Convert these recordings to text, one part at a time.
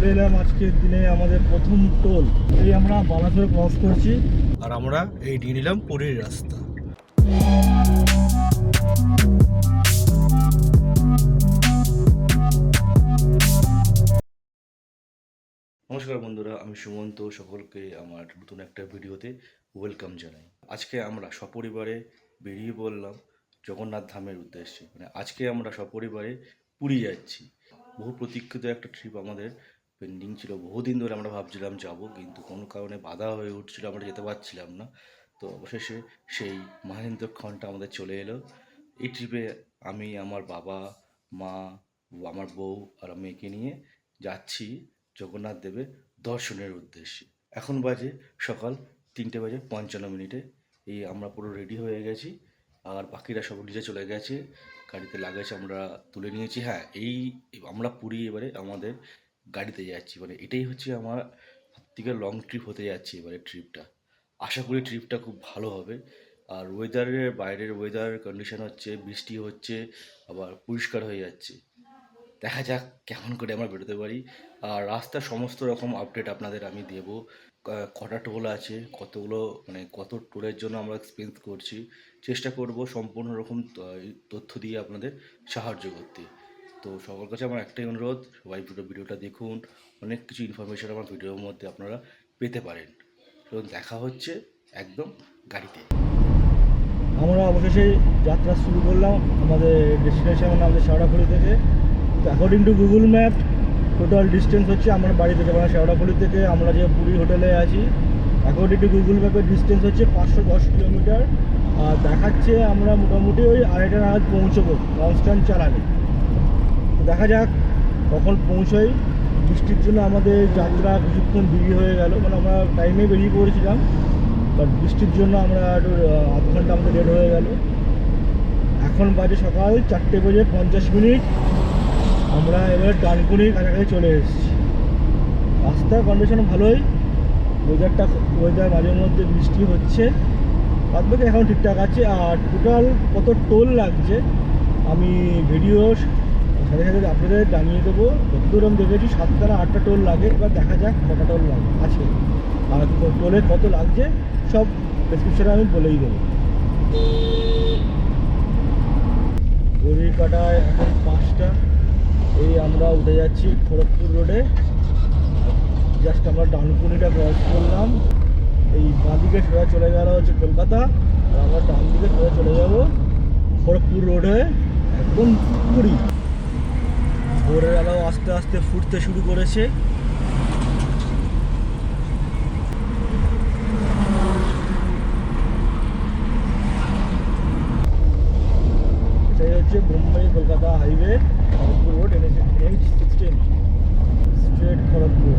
চলে এলাম আজকের দিনে আমাদের প্রথম টোল। এই আমরা বালাসোর ক্রস করছি। আর আমরা এই নিলাম পুরীর রাস্তা। নমস্কার বন্ধুরা, আমি সুমন্ত। সকলকে আমার নতুন একটা ভিডিওতে ওয়েলকাম জানাই। আজকে আমরা সপরিবারে বেরিয়ে পড়লাম জগন্নাথ ধামের উদ্দেশ্যে। মানে আজকে আমরা সপরিবারে পুরী যাচ্ছি। বহু প্রতীক্ষিত একটা ট্রিপ আমাদের। পেন্ডিং ছিল, বহুদিন ধরে আমরা ভাবছিলাম যাব, কিন্তু কোনো কারণে বাধা হয়ে উঠছিল, আমরা যেতে পারছিলাম না। তো অবশেষে সেই মহেন্দ্রক্ষণটা আমাদের চলে এলো। এই ট্রিপে আমি, আমার বাবা, মা, আমার বউ আর মেয়েকে নিয়ে যাচ্ছি জগন্নাথ দেবের দর্শনের উদ্দেশ্যে। এখন বাজে সকাল তিনটে বাজে পঞ্চান্ন মিনিটে। এই আমরা পুরো রেডি হয়ে গেছি। আর বাকিরা সব নিচে চলে গেছে। গাড়িতে লাগেজ আমরা তুলে নিয়েছি। হ্যাঁ এই আমরা পুরী এবারে আমাদের গাড়িতে যাচ্ছি। মানে এটাই হচ্ছে আমার সবথেকে লং ট্রিপ হতে যাচ্ছে এবারে ট্রিপটা আশা করি ট্রিপটা খুব ভালো হবে। আর ওয়েদারের বাইরের ওয়েদার কন্ডিশন হচ্ছে, বৃষ্টি হচ্ছে, আবার পরিষ্কার হয়ে যাচ্ছে। দেখা যাক কেমন করে আমরা বেরোতে পারি। আর রাস্তার সমস্ত রকম আপডেট আপনাদের আমি দেব। কটা টোল আছে, কতগুলো মানে কত টোলের জন্য আমরা এক্সপেন্স করছি। চেষ্টা করব সম্পূর্ণ রকম তথ্য দিয়ে আপনাদের সাহায্য করতে। তো সকল কাছে আমার একটাই অনুরোধ, সবাই পুরো ভিডিওটা দেখুন। অনেক কিছু ইনফরমেশন আমার ভিডিওর মধ্যে আপনারা পেতে পারেন। তো দেখা হচ্ছে একদম গাড়িতে। আমরা অবশেষে যাত্রা শুরু করলাম আমাদের ডেস্টিনেশন আমাদের শেওড়াফুলি থেকে। According to Google map total distance হচ্ছে আমার বাড়ি থেকে মানে শেওড়াফুলি থেকে। আমরা যে পুরী হোটেলে আছি অ্যাকর্ডিং টু গুগল ম্যাপের ডিস্টেন্স হচ্ছে পাঁচশো দশ কিলোমিটার। আর দেখাচ্ছে আমরা মোটামুটি ওই আড়াইটা নাগাদ পৌঁছবো কনস্ট্যান্ট চালানে তো দেখা যাক, কখন পৌঁছই। বৃষ্টির জন্য আমাদের যাত্রা কিছুক্ষণ দেরি হয়ে গেল মানে আমরা টাইমে বেরিয়ে পড়েছিলাম। বাট বৃষ্টির জন্য আমরা একটু আধ ঘণ্টা আমাদের লেট হয়ে গেল। এখন বাজে সকাল চারটে বেজে পঞ্চাশ মিনিট। আমরা এবার ডানকুনির কাছাকাছি চলে এসেছি। রাস্তার কন্ডিশন ভালোই। ওয়েদারটা ওয়েদার মাঝে মধ্যে বৃষ্টি হচ্ছে। বাদ বাকি এখন ঠিকঠাক আছে। আর টোটাল কত টোল লাগছে, আমি ভিডিও সাথে সাথে আপনাদের জানিয়ে দেবো যতদূর আমি দেখেছি সাতটা না আটটা টোল লাগে, এবার দেখা যাক কটা টোল লাগে। আছে। আর টোলে কত লাগছে, সব ডেসক্রিপশনে আমি বলেই দেবো। কাটায় এখন পাঁচটা। এই আমরা উঠে যাচ্ছি খড়গপুর রোডে। জাস্ট আমরা ডানকুনিটা ক্রস করলাম। এই বাঁদিকে সোজা চলে গেল হচ্ছে কলকাতা। আর আমরা ডান দিকে সোজা চলে যাব খড়গপুর রোডে। একদম পুরী। ভোরের আলো আস্তে আস্তে ফুটতে শুরু করেছে। এটাই হচ্ছে Mumbai Kolkata highway, Kharagpur road H sixteen straight Kharagpur.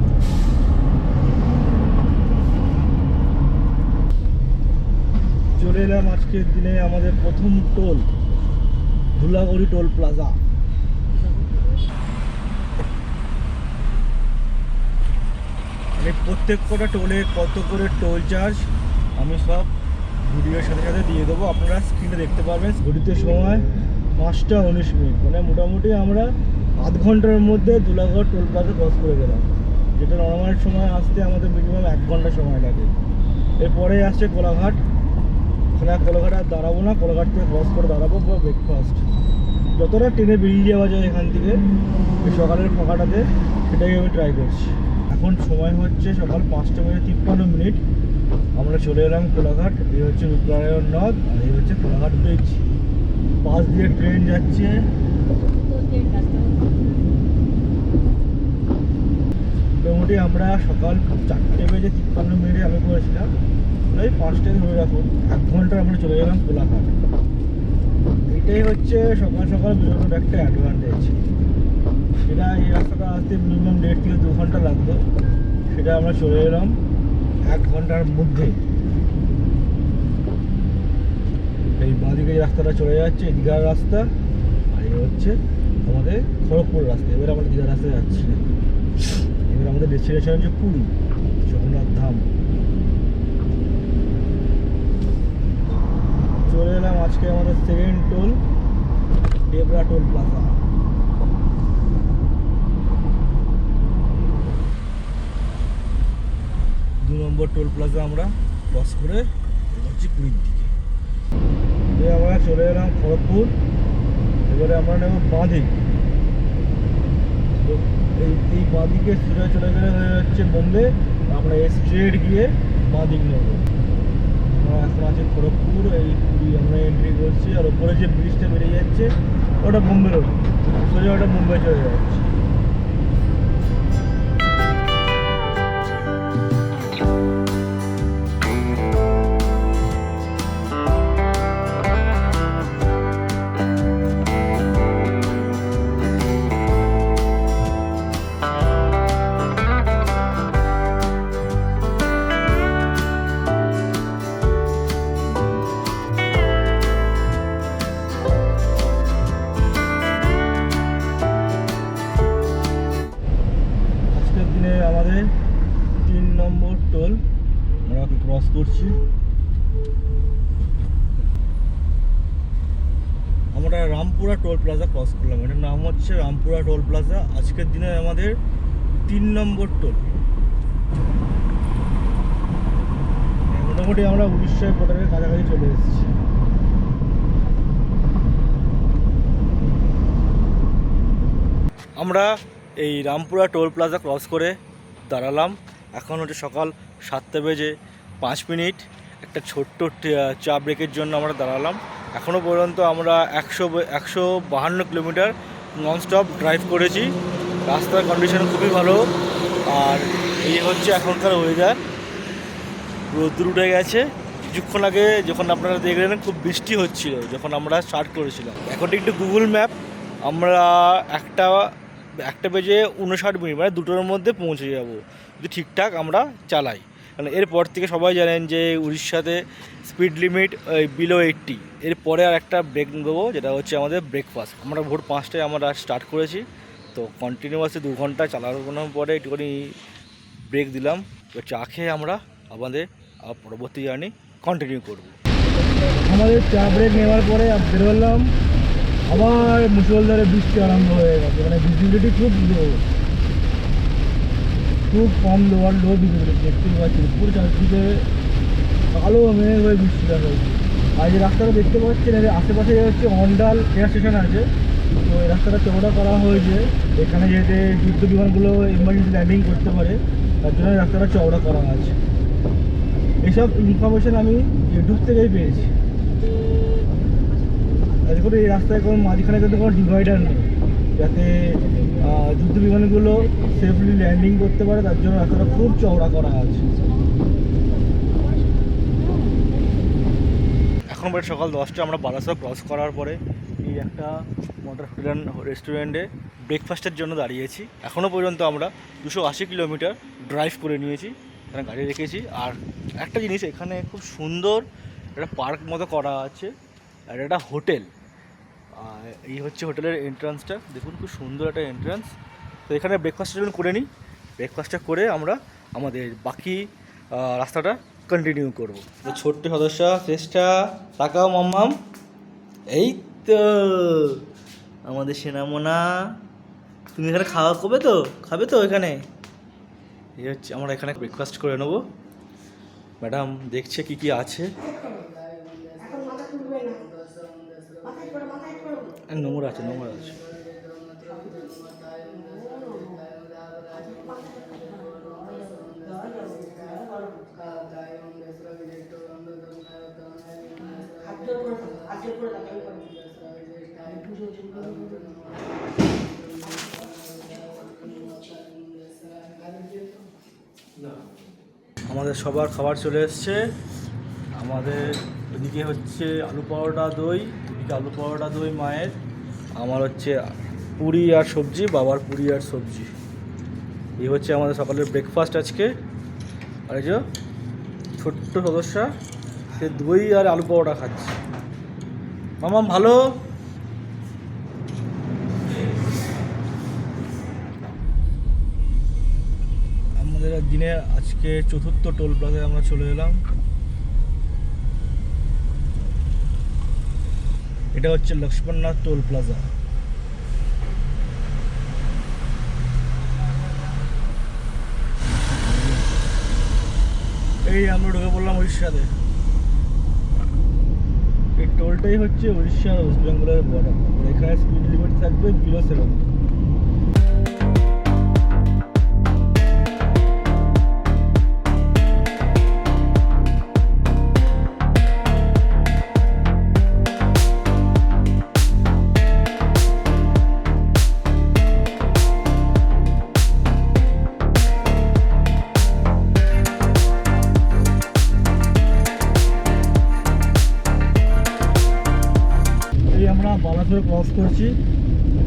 চলে এলাম আজকের দিনে আমাদের প্রথম টোল, ধুলাগড়ি টোল প্লাজা। মানে প্রত্যেক কটা টোলে কত করে টোল চার্জ আমি সব ভিডিওর সাথে সাথে দিয়ে দেবো। আপনারা স্ক্রিনে দেখতে পারবেন। ঘড়িতে সময় পাঁচটা উনিশ মিনিট। মানে মোটামুটি আমরা আধ ঘণ্টার মধ্যে দুলাঘর টোল প্লাজা ক্রস করে গেলাম। যেটা নর্মাল সময় আসতে আমাদের মিনিমাম এক ঘণ্টা সময় লাগে। এরপরে আসছে কোলাঘাট। ওখানে কোলাঘাট আর দাঁড়াবো না। কোলাঘাট থেকে ক্রস করে দাঁড়াবো পুরো ব্রেকফাস্ট যতটা ট্রেনে বেরিয়ে যাওয়া যায় এখান থেকে সকালের ফাঁকাটাতে, সেটাই আমি ট্রাই করছি। এখন সময় হচ্ছে সকাল পাঁচটা বাজে তিপ্পান্ন মিনিট। আমরা চলে এলাম কোলাঘাট, এই হচ্ছে রূপনারায়ণ নদ, আর এই হচ্ছে কোলাঘাট ব্রিজ। পাশ দিয়ে ট্রেন যাচ্ছে। মোটামুটি আমরা সকাল চারটে বেজে তিপ্পান্ন মিনিটে আমি করেছিলাম ওই পাঁচটায় ধরে রাখুন এক ঘণ্টা আমরা চলে গেলাম কোলাঘাট। এটাই হচ্ছে সকাল সকাল বেরোনোর একটা অ্যাডভান্টেজ সেটা এই রাস্তাটা আসতে মিনিমাম দেড় থেকে দু ঘণ্টা লাগতো সেটা আমরা চলে এলাম এক ঘণ্টার মধ্যে। এই বাঁদিকে রাস্তাটা চলে যাচ্ছে, দীঘার রাস্তা, আর এই হচ্ছে আমাদের খড়গপুর রাস্তা। এবার আমরা দীঘার রাস্তায় যাচ্ছি। না এবার আমাদের ডেস্টিনেশন হচ্ছে পুরী, জগন্নাথ ধাম। চলে এলাম আজকে আমাদের second toll Debra toll plaza number toll plaza আমরা ক্রস করে এগোচ্ছি পুরীর দিকে। আমরা চলে এলাম খড়গপুর। এবারে আমরা নেব বাঁদিক এই এই বাঁদিকে সোজা চলে গেলে হয়ে যাচ্ছে বোম্বে। আমরা স্ট্রেট গিয়ে বাঁদিক নেব। আমরা এখন আছি খড়গপুর, এই পুরী আমরা এন্ট্রি করছি। আর ওপরে যে ব্রিজটা বেরিয়ে যাচ্ছে, ওটা বোম্বে রোড। সোজা ওটা মুম্বাই চলে যাচ্ছে। ক্রস করছি। আমরা রামপুরা টোল প্লাজা ক্রস করলাম। এটার নাম হচ্ছে রামপুরা টোল প্লাজা। আজকের দিনে আমাদের তিন নম্বর টোল। মোটামুটি আমরা উড়িষ্যার বর্ডারের কাছাকাছি চলে এসেছি। আমরা এই রামপুরা টোল প্লাজা ক্রস করে দাঁড়ালাম। এখন হচ্ছে সকাল সাতটা বেজে পাঁচ মিনিট একটা ছোট্ট চা ব্রেকের জন্য আমরা দাঁড়ালাম। এখনও পর্যন্ত আমরা একশো একশো বাহান্ন কিলোমিটার ননস্টপ ড্রাইভ করেছি। রাস্তার কন্ডিশন খুবই ভালো। আর এই হচ্ছে এখনকার ওয়েদার রোদ্দুর উঠে গেছে। কিছুক্ষণ আগে যখন আপনারা দেখলেন, খুব বৃষ্টি হচ্ছিল, যখন আমরা স্টার্ট করেছিলাম। এখন টু গুগল ম্যাপ আমরা একটা একটা বেজে উনষাট মিনিট মানে দুটোর মধ্যে পৌঁছে যাব। যদি ঠিকঠাক আমরা চালাই। কারণ এরপর থেকে সবাই জানেন যে উড়িষ্যাতে স্পিড লিমিট ওই বিলো এইট্টি এরপরে আর একটা ব্রেক দেবো যেটা হচ্ছে আমাদের ব্রেকফাস্ট আমরা ভোর পাঁচটায় আমরা স্টার্ট করেছি। তো কন্টিনিউয়াসলি দু ঘণ্টা চালানোর পরে একটুখানি ব্রেক দিলাম। এবার চা খেয়ে আমরা আমাদের পরবর্তী জার্নি কন্টিনিউ করব। আমাদের চা ব্রেক নেওয়ার পরে বেরোলাম আবার মুসলধারে বৃষ্টি আরম্ভ হয়ে গেছে। মানে ভিজিবিলিটি খুব খুব কম লো আর লো ভিজিবিলিটি দেখতে পাচ্ছি পুরো চারদিকে কালো মেঘ হয়ে বৃষ্টিটা হয়েছে আর যে রাস্তাটা দেখতে পাচ্ছেন এর আশেপাশে হচ্ছে অন্ডাল এয়ার স্টেশন আছে। তো এই রাস্তাটা চওড়া করা হয়েছে। এখানে যেতে যুদ্ধ বিমানগুলো এমার্জেন্সি ল্যান্ডিং করতে পারে। তার জন্য রাস্তাটা চওড়া করা আছে। এইসব ইনফরমেশন আমি ইউটিউব থেকেই পেয়েছি। আর দেখুন, এই রাস্তায় কোনো মাঝখানে কিন্তু কোনো ডিভাইডার নেই। যাতে যুদ্ধ বিমানগুলো সেফলি ল্যান্ডিং করতে পারে, তার জন্য রাস্তাটা খুব চওড়া করা আছে। এখন প্রায় সকাল দশটা, আমরা বারাসা ক্রস করার পরে এই একটা মোটর রেস্টুরেন্টে ব্রেকফাস্টের জন্য দাঁড়িয়েছি। এখনও পর্যন্ত আমরা দুশো আশি কিলোমিটার ড্রাইভ করে নিয়েছি, এখানে গাড়ি রেখেছি। আর একটা জিনিস, এখানে খুব সুন্দর একটা পার্ক মতো করা আছে, আর একটা হোটেল এই হচ্ছে হোটেলের এন্ট্রান্সটা দেখুন খুব সুন্দর একটা এন্ট্রান্স তো এখানে ব্রেকফাস্টের জন্য করে নিই ব্রেকফাস্টটা করে আমরা আমাদের বাকি রাস্তাটা কন্টিনিউ করব। ছোট্ট সদস্য চেষ্টা তাকাও মাম্মাম। এই তো, আমাদের সেনামোনা। তুমি এখানে খাওয়া করবে তো? খাবে তো এখানে? এই হচ্ছে আমরা এখানে ব্রেকফাস্ট করে নেব। ম্যাডাম, দেখছে কি কি আছে? নোংরা আছে নোংরা আছে। আমাদের সবার খাবার চলে এসছে। আমাদের এদিকে হচ্ছে আলু পরোটা, দই এদিকে আলু পরোটা দই মায়ের, আমার হচ্ছে পুরি আর সবজি, বাবার পুরি আর সবজি। এই হচ্ছে আমাদের সকালের ব্রেকফাস্ট আজকে। আর এই যে ছোট্ট সদস্যা, সে দই আর আলু পরোটা খাচ্ছে। মামাম, ভালো? আমাদের দিনে আজকে চতুর্থ টোল প্লাজায় আমরা চলে এলাম। এটা হচ্ছে লক্ষ্মণনাথ টোল প্লাজা। এই আমরা ঢুকে পড়লাম উড়িষ্যাতে। এই টোলটাই হচ্ছে উড়িষ্যা ওয়েস্ট বেঙ্গলের বর্ডার এখানে স্পিড লিমিট থাকবে বিলো সেভেন করছি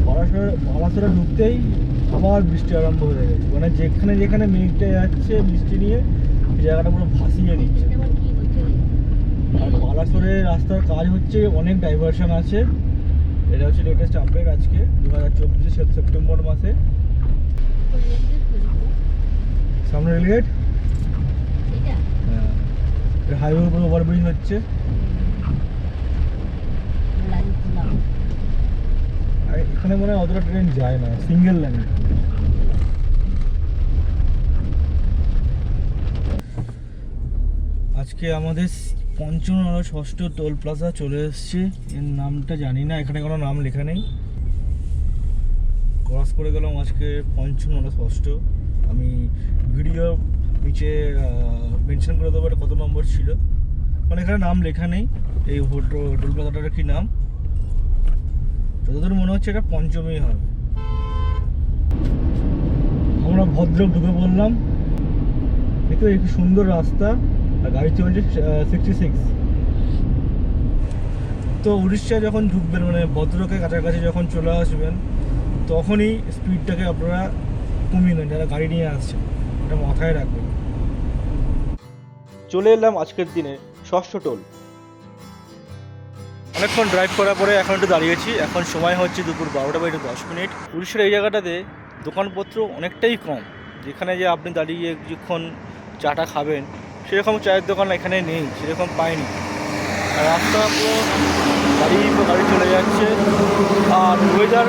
বালাসোরে ঢুকতেই আবার বৃষ্টি আরম্ভ হয়ে গেছে। মানে যেখানে যেখানে মেঘটা যাচ্ছে বৃষ্টি নিয়ে জায়গাটা পুরো ভাসিয়ে দিচ্ছে। আর বালাসোরে রাস্তার কাজ হচ্ছে অনেক ডাইভারশন আছে। এটা হচ্ছে লেটেস্ট আপডেট আজকে দু হাজার চব্বিশে সেপ্টেম্বর মাসে। সামনে রেলগেট উপরে ওভারব্রিজ হচ্ছে আর এখানে মনে হয় অতটা ট্রেন যায় না সিঙ্গেল লাইন আজকে আমাদের পঞ্চম আর ষষ্ঠ টোল প্লাজা চলে এসেছে। এর নামটা জানি না, এখানে কোনো নাম লেখা নেই। ক্রস করে গেলাম আজকে পঞ্চম আর ষষ্ঠ। আমি ভিডিও নিচে মেনশন করে দেবো কত নম্বর ছিল। মানে এখানে নাম লেখা নেই, এই টোল প্লাজাটার কি নাম। যতদূর মনে হচ্ছে এটা পঞ্চমী হবে। আমরা ভদ্রক ঢুকে পড়লাম দেখো একটু সুন্দর রাস্তা, আর গাড়ি চলছে সিক্সটি সিক্স তো উড়িষ্যা যখন ঢুকবেন মানে ভদ্রকের কাছাকাছি যখন চলে আসবেন, তখনই স্পিডটাকে আপনারা কমিয়ে নেন, যারা গাড়ি নিয়ে আসছে এটা মাথায় রাখবেন। চলে এলাম আজকের দিনে ষষ্ঠ টোল। অনেকক্ষণ ড্রাইভ করার পরে এখন একটু দাঁড়িয়েছি। এখন সময় হচ্ছে দুপুর বারোটা বাজে দশ মিনিট। উড়িষ্যার এই জায়গাটাতে দোকানপত্র অনেকটাই কম। যেখানে যে আপনি দাঁড়িয়ে কিছুক্ষণ চাটা খাবেন, সেরকম চায়ের দোকান এখানে নেই, সেরকম পাইনি। রাস্তা পুরো গাড়ি গাড়ি চলে যাচ্ছে। আর ওয়েদার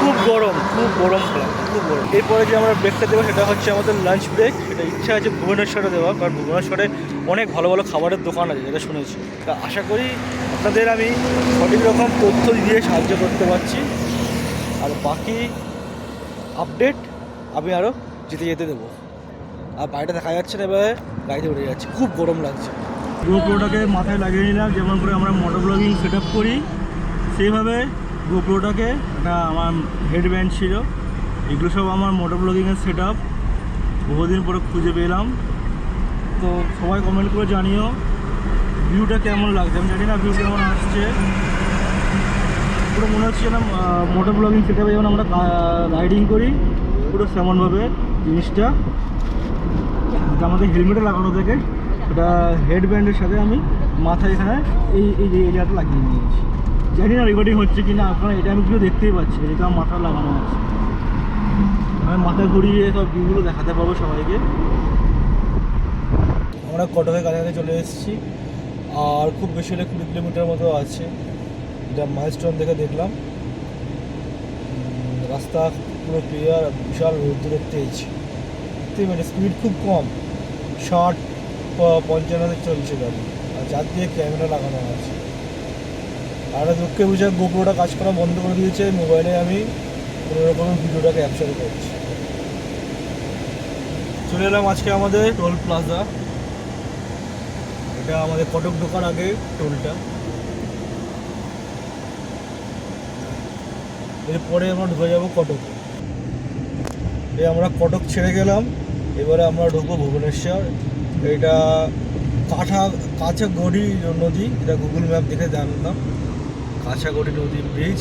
খুব গরম খুব গরম খুব গরম। এরপরে যে আমরা ব্রেকটা দেবো সেটা হচ্ছে আমাদের লাঞ্চ ব্রেক সেটা ইচ্ছা আছে ভুবনেশ্বরে দেওয়া কারণ ভুবনেশ্বরে অনেক ভালো ভালো খাবারের দোকান আছে, যেটা শুনেছি। তা আশা করি আপনাদের আমি সঠিক রকম তথ্য দিয়ে সাহায্য করতে পারছি। আর বাকি আপডেট আমি আরও যেতে যেতে দেবো। আর বাইরে দেখা যাচ্ছে না এবারে, গাড়িতে উঠে যাচ্ছে। খুব গরম লাগছে। গোপ্রোটাকে মাথায় লাগিয়ে নিলাম, যেমন করে আমরা মোটর ব্লগিং সেট করি, সেইভাবে গোপ্রোটাকে একটা আমার হেডব্যান্ড ছিল, এগুলো সব আমার মোটর ব্লগিংয়ের সেট আপ বহুদিন পরে খুঁজে পেলাম। তো সবাই কমেন্ট করে জানিও ভিউটা কেমন লাগছে? আমি জানি না ভিউ কেমন আসছে। পুরো মনে হচ্ছে যেন মোটর ব্লগিং সেট আপে যেমন আমরা রাইডিং করি, পুরো সেমনভাবে জিনিসটা। আমাদের হেলমেটে লাগানো থাকে। ওটা হেডব্যান্ডের সাথে আমি মাথায় এখানে এই এই যে এরিয়াটা লাগিয়ে নিয়েছি। জানি না রেকর্ডিং হচ্ছে কি না আপনারা এটা আমি কিছু দেখতেই পাচ্ছি এটা আমার মাথায় লাগানো আছে। আমি মাথা ঘুরিয়ে সব ভিউগুলো দেখাতে পারব সবাইকে। আমরা কটকের কাছাকাছি চলে এসেছি, আর খুব বেশি হলে কুড়ি কিলোমিটার মতো আছে। এটা মাইলস্টোন থেকে দেখলাম। রাস্তা পুরো ক্লিয়ার বিশাল রোদ্দুর তেজ স্পিড খুব কম। ষাট প- পঞ্চান্নতে চলছে গাড়ি। আর যার দিয়ে ক্যামেরা লাগানো আছে। আর দুঃখে বুঝে গোপ্রোটা কাজ করা বন্ধ করে দিয়েছে। মোবাইলে আমি কোনো রকম ভিডিওটা ক্যাপচার করছি। চলে এলাম আজকে আমাদের টোল প্লাজা এটা আমাদের কটক ঢোকার আগে টোলটা এরপরে আমরা ঢুকে যাব কটকে। আমরা কটক ছেড়ে গেলাম। এবারে আমরা ঢুকবো ভুবনেশ্বর। এটা কাঠা কাঁচাগড়ি নদী এটা গুগল ম্যাপ দেখে জানলাম। কাঁচাগড়ি নদী ব্রিজ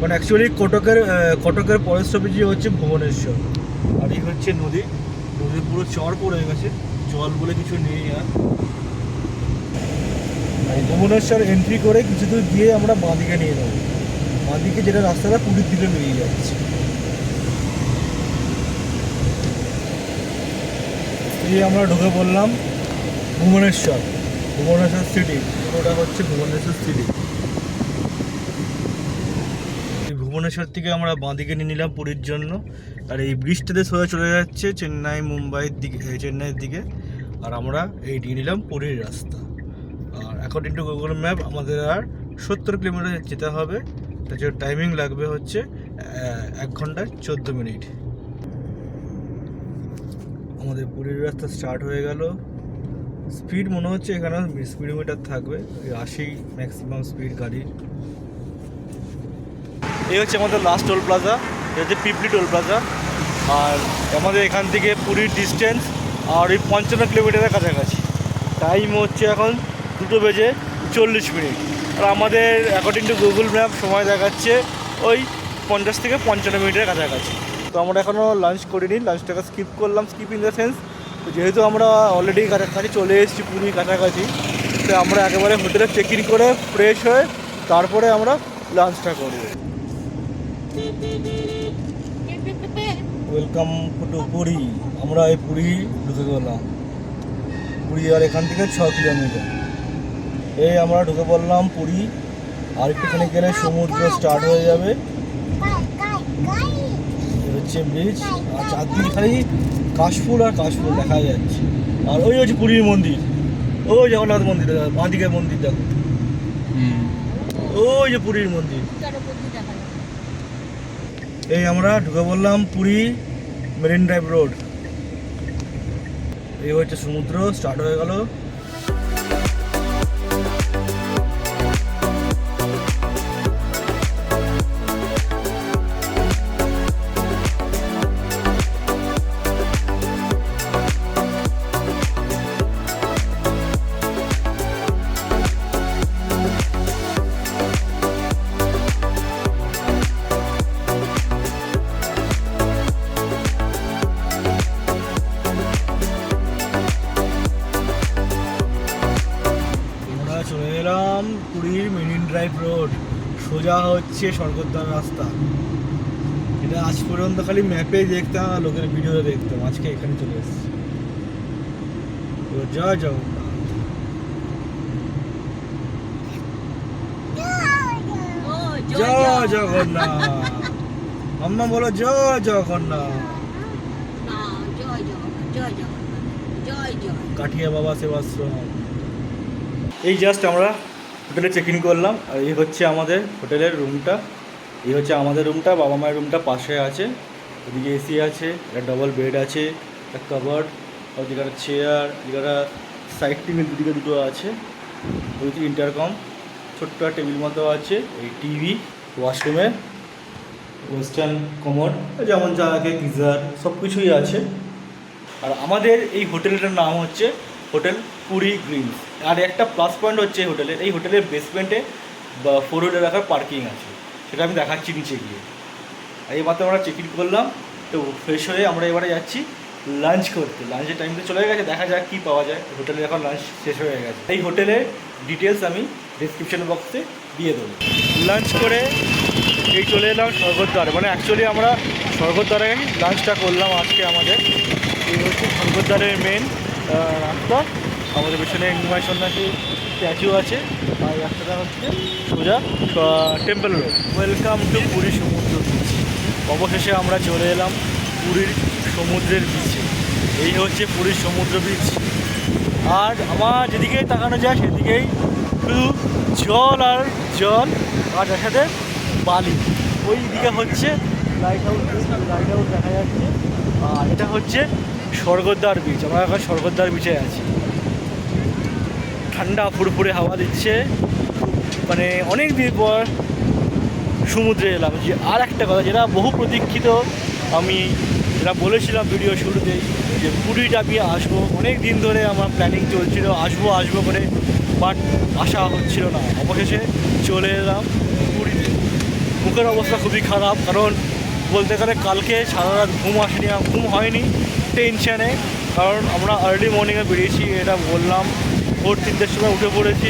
মানে অ্যাকচুয়ালি কটকের কটকের স্টপেজই হচ্ছে ভুবনেশ্বর। আর এই হচ্ছে নদী। নদীর পুরো চর পড়ে গেছে। জল বলে কিছু নেই আর। ভুবনেশ্বর এন্ট্রি করে কিছু দূর গিয়ে আমরা বাঁদিকে নিয়ে নেব বাঁদিকে যেটা রাস্তাটা পুরীর দিকে নিয়ে যাচ্ছে। এই আমরা ঢুকে পড়লাম ভুবনেশ্বর ভুবনেশ্বর সিটি ওটা হচ্ছে ভুবনেশ্বর সিটি ভুবনেশ্বর থেকে আমরা বাঁদিকে নিয়ে নিলাম পুরীর জন্য। আর এই ব্রিজটাতে সোজা চলে যাচ্ছে চেন্নাই, মুম্বাইয়ের দিকে চেন্নাইয়ের দিকে। আর আমরা এই নিয়ে নিলাম পুরীর রাস্তা। আর অ্যাকর্ডিং টু গুগল ম্যাপ আমাদের আর সত্তর কিলোমিটার যেতে হবে। তার জন্য টাইমিং লাগবে হচ্ছে এক ঘণ্টা চোদ্দ মিনিট। আমাদের পুরীর রাস্তা স্টার্ট হয়ে গেল। স্পিড মনে হচ্ছে এখানে স্পিডোমিটার থাকবে আশি ম্যাক্সিমাম স্পিড গাড়ির। এই হচ্ছে আমাদের লাস্ট টোল প্লাজা এটা হচ্ছে পিপলি টোল প্লাজা আর আমাদের এখান থেকে পুরীর ডিস্টেন্স আর ওই পঞ্চান্ন কিলোমিটারের কাছাকাছি। টাইম হচ্ছে এখন দুটো বেজে চল্লিশ মিনিট। আর আমাদের অ্যাকর্ডিং টু গুগল ম্যাপ সময় দেখাচ্ছে ওই পঞ্চাশ থেকে পঞ্চান্ন মিনিটের কাছাকাছি। তো আমরা এখনও লাঞ্চ করিনি লাঞ্চটাকে স্কিপ করলাম স্কিপ ইন দ্য সেন্স যেহেতু আমরা অলরেডি কাছাকাছি চলে এসেছি পুরীর কাছাকাছি তো আমরা একেবারে হোটেলে চেক ইন করে ফ্রেশ হয়ে তারপরে আমরা লাঞ্চটা করব। ওয়েলকাম টু পুরী আমরা এই পুরী ঢুকে গেলাম পুরী আর এখান থেকে ছ কিলোমিটার। এই আমরা ঢুকে পড়লাম পুরী আর একটুখানি গেলে সমুদ্র স্টার্ট হয়ে যাবে। হচ্ছে ব্রিজ আর চারদিকে খালি কাশফুল আর কাশফুল দেখা যাচ্ছে। আর ওই হচ্ছে পুরীর মন্দির। ওই জগন্নাথ মন্দির বাঁ দিকে মন্দির দেখো। ওই যে পুরীর মন্দির। এই আমরা ঢুকে বললাম পুরী মেরিন ড্রাইভ রোড। এই হচ্ছে সমুদ্র স্টার্ট হয়ে গেল। সোজা হচ্ছে স্বর্গদ্বার রাস্তা। এটা আজ পর্যন্ত খালি ম্যাপে দেখতাম আর লোকের ভিডিওতে দেখতাম। আজকে এখানে চলে এসেছি। তো জয় জগন্নাথ জয় জগন্নাথ আম্মা বলো জয় জগন্নাথ কাঠিয়া বাবা সেবাশ্রম। এই জাস্ট আমরা হোটেলে চেক ইন করলাম, আর এই হচ্ছে আমাদের হোটেলের রুমটা এই হচ্ছে আমাদের রুমটা বাবা মায়ের রুমটা পাশে আছে। ওদিকে এসি আছে, একটা ডবল বেড আছে, একটা কাবার্ড আর একটা চেয়ার এদিকে একটা সাইড টেবিল দুদিকে দুটো আছে। ওইদিকে ইন্টারকম ছোট্ট টেবিল মতো আছে, এই টিভি ওয়াশরুমে ওয়েস্টার্ন কমোড যেমন যা লাগে গিজার সব কিছুই আছে। আর আমাদের এই হোটেলটার নাম হচ্ছে হোটেল পুরী গ্রিনস। আর একটা প্লাস পয়েন্ট হচ্ছে হোটেলের, এই হোটেলের বেসমেন্টে ফোর হুইলার রাখার পার্কিং আছে। সেটা আমি দেখাচ্ছি নিচে গিয়ে। এই মাত্র আমরা চেক ইন করলাম, তো ফ্রেশ হয়ে আমরা এবারে যাচ্ছি লাঞ্চ করতে। লাঞ্চের টাইম তো চলে গেছে, দেখা যাক কী পাওয়া যায়। হোটেলে এখন লাঞ্চ শেষ হয়ে গেছে। এই হোটেলের ডিটেলস আমি ডিসক্রিপশন বক্সে দিয়ে দেবো। লাঞ্চ করে এই চলে এলাম স্বর্গদ্বারে। মানে অ্যাকচুয়ালি আমরা স্বর্গদ্বারে লাঞ্চটা করলাম আজকে আমাদের। এই হচ্ছে স্বর্গদ্বারের মেন রাস্তা আমাদের পেছনে নিমাই সন্ন্যাসী স্ট্যাচু আছে আর রাস্তাটা হচ্ছে সোজা temple road welcome to Puri সমুদ্র বিচ অবশেষে আমরা চলে এলাম পুরীর সমুদ্রের বিচে এই হচ্ছে পুরীর সমুদ্র বিচ আর আমার যেদিকেই তাকানো যায় সেদিকেই শুধু জল আর জল, আর তার সাথে বালি। ওই দিকে হচ্ছে লাইট হাউস লাইট হাউস দেখা যাচ্ছে। আর এটা হচ্ছে স্বর্গদ্বার বিচ আমরা এখন স্বর্গদ্বার বিচে আছি। ঠান্ডা, ফুরফুরে হাওয়া দিচ্ছে। মানে অনেক দিন পর সমুদ্রে এলাম। যে আর একটা কথা, যেটা বহু প্রতীক্ষিত, আমি যেটা বলেছিলাম ভিডিও শুরুতেই যে পুরীটা আমি আসব, অনেক দিন ধরে আমার প্ল্যানিং চলছিল, আসব আসব করে বাট আসা হচ্ছিল না। অবশেষে চলে এলাম পুরীতে। মুখের অবস্থা খুবই খারাপ, কারণ বলতে গেলে কালকে সারা রাত ঘুম আসেনি ঘুম হয়নি। টেনশানে, কারণ আমরা আর্লি মর্নিংয়ে বেরিয়েছি, এটা বললাম, ভোর তিনটের সময় উঠে পড়েছি,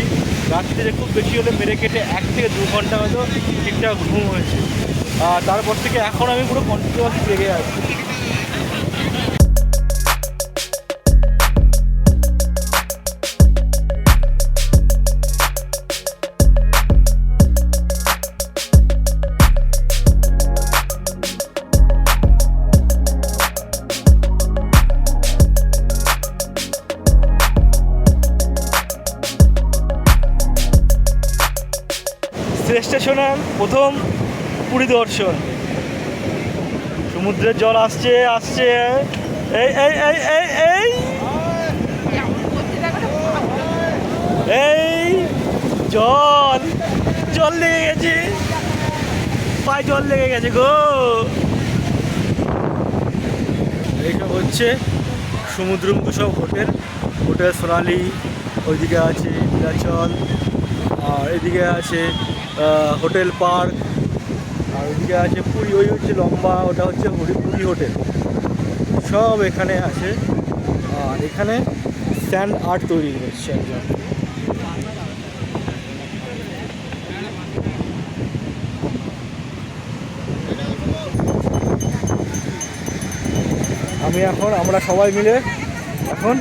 রাত্রিতে খুব বেশি হলে মেরে কেটে এক থেকে দু ঘণ্টা হয়তো ঠিকঠাক ঘুম হয়েছে। তারপর থেকে এখন আমি পুরো কন্টিনিউয়াস জেগে আছি। প্রফেশনাল প্রথম পুরী দর্শন সমুদ্রের জল আসছে আসছে। এই এই এই এই এই। এই, জল জল লেগে গেছে। পায়ে জল লেগে গেছে গো। এইসব হচ্ছে সমুদ্রমুখী সব হোটেল। হোটেল সোনালি, ওইদিকে আছে নীলাচল, আর এদিকে আছে হোটেল পার্ক, আর ওইদিকে আছে পুরী, ওই হচ্ছে লম্বা, ওটা হচ্ছে হরি- পুরী হোটেল। সব এখানে আছে। আর এখানে স্যান্ড আর্ট তৈরি হচ্ছে একজন। আমি এখন, আমরা সবাই মিলে এখন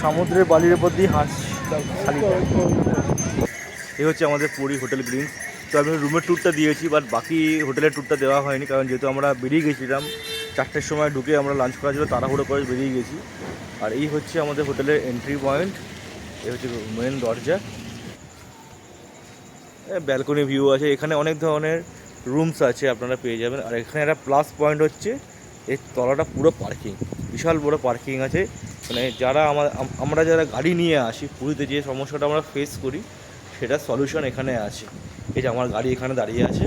সমুদ্রের বালির উপর দিয়ে হাঁস খালি এই হচ্ছে আমাদের পুরী হোটেল গ্রিন তো আমি রুমের ট্যুরটা দিয়েছি বাট বাকি হোটেলের ট্যুরটা দেওয়া হয়নি, কারণ যেহেতু আমরা বেরিয়ে গেছিলাম, চারটের সময় ঢুকে আমরা লাঞ্চ করা ছিল, তাড়াহুড়ো করে বেরিয়ে গেছি। আর এই হচ্ছে আমাদের হোটেলের এন্ট্রি পয়েন্ট এই হচ্ছে মেন দরজা। ব্যালকনি ভিউ আছে, এখানে অনেক ধরনের রুমস আছে, আপনারা পেয়ে যাবেন। আর এখানে একটা প্লাস পয়েন্ট হচ্ছে, এর তলাটা পুরো পার্কিং বিশাল বড় পার্কিং আছে। মানে যারা আমার আমরা যারা গাড়ি নিয়ে আসি, পুরীতে যে সমস্যাটা আমরা ফেস করি সেটা সলিউশন এখানে আছে। এই যে আমার গাড়ি এখানে দাঁড়িয়ে আছে।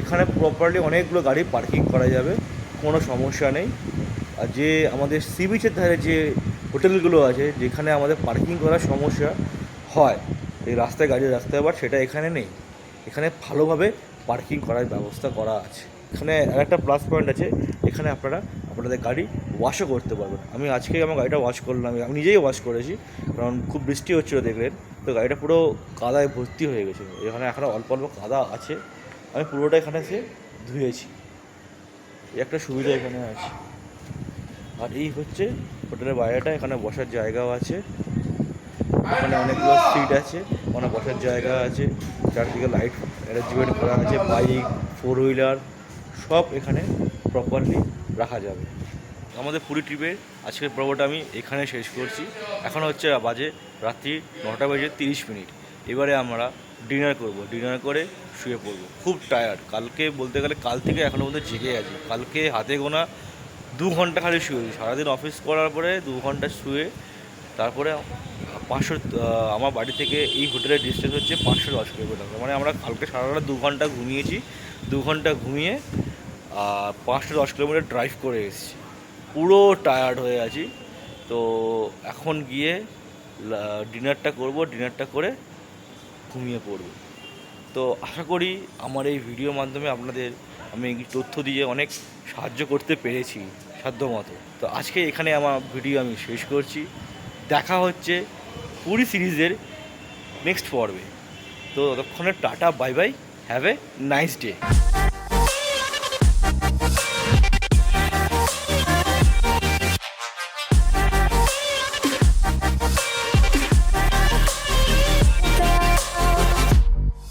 এখানে প্রপারলি অনেকগুলো গাড়ি পার্কিং করা যাবে, কোনো সমস্যা নেই। আর যে আমাদের সি বিচের ধারে যে হোটেলগুলো আছে, যেখানে আমাদের পার্কিং করার সমস্যা হয়, এই রাস্তায় গাড়ি রাখতে আবার সেটা এখানে নেই। এখানে ভালোভাবে পার্কিং করার ব্যবস্থা করা আছে। এখানে আরেকটা প্লাস পয়েন্ট আছে, এখানে আপনারা আপনাদের গাড়ি ওয়াশও করতে পারবেন। আমি আজকেই আমার গাড়িটা ওয়াশ করলাম, আমি নিজেই ওয়াশ করেছি, কারণ খুব বৃষ্টি হচ্ছিল দেখলেন, তো গাড়িটা পুরো কাদায় ভর্তি হয়ে গেছিল। এখানে এখনও অল্প অল্প কাদা আছে, আমি পুরোটা এখানে এসে ধুয়েছি। একটা সুবিধা এখানে আছে। আর এই হচ্ছে হোটেলের বাইরেটা, এখানে বসার জায়গাও আছে। এখানে অনেকগুলো সিট আছে, ওখানে বসার জায়গা আছে। চারদিকে লাইট অ্যারেঞ্জমেন্ট করা আছে বাইক ফোর হুইলার সব এখানে প্রপারলি রাখা যাবে। আমাদের পুরী ট্রিপের আজকের পর্বটা আমি এখানে শেষ করছি। এখন হচ্ছে বাজে রাত্রি নটা বাজে তিরিশ মিনিট। এবারে আমরা ডিনার করব। ডিনার করে শুয়ে পড়ব। খুব টায়ার্ড কালকে বলতে গেলে কাল থেকে এখনও পর্যন্ত জেগে আছি। কালকে হাতে গোনা দু ঘণ্টা খালি শুয়েছি সারাদিন অফিস করার পরে দু ঘণ্টা শুয়ে তারপরে পাঁচশো আমার বাড়ি থেকে এই হোটেলের ডিস্টেন্স হচ্ছে পাঁচশো দশ কিলোমিটার। মানে আমরা কালকে সারা রাত দু ঘণ্টা ঘুমিয়েছি। দু ঘণ্টা ঘুমিয়ে আর পাঁচশো দশ কিলোমিটার ড্রাইভ করে এসেছি। পুরো টায়ার্ড হয়ে আছি। তো এখন গিয়ে ডিনারটা করব ডিনারটা করে ঘুমিয়ে পড়ব। তো আশা করি আমার এই ভিডিওর মাধ্যমে আপনাদের আমি তথ্য দিয়ে অনেক সাহায্য করতে পেরেছি সাধ্যমতো। তো আজকে এখানে আমার ভিডিও আমি শেষ করছি। দেখা হচ্ছে পুরী সিরিজের নেক্সট পর্বে। তো ততক্ষণে tata bye bye have a nice day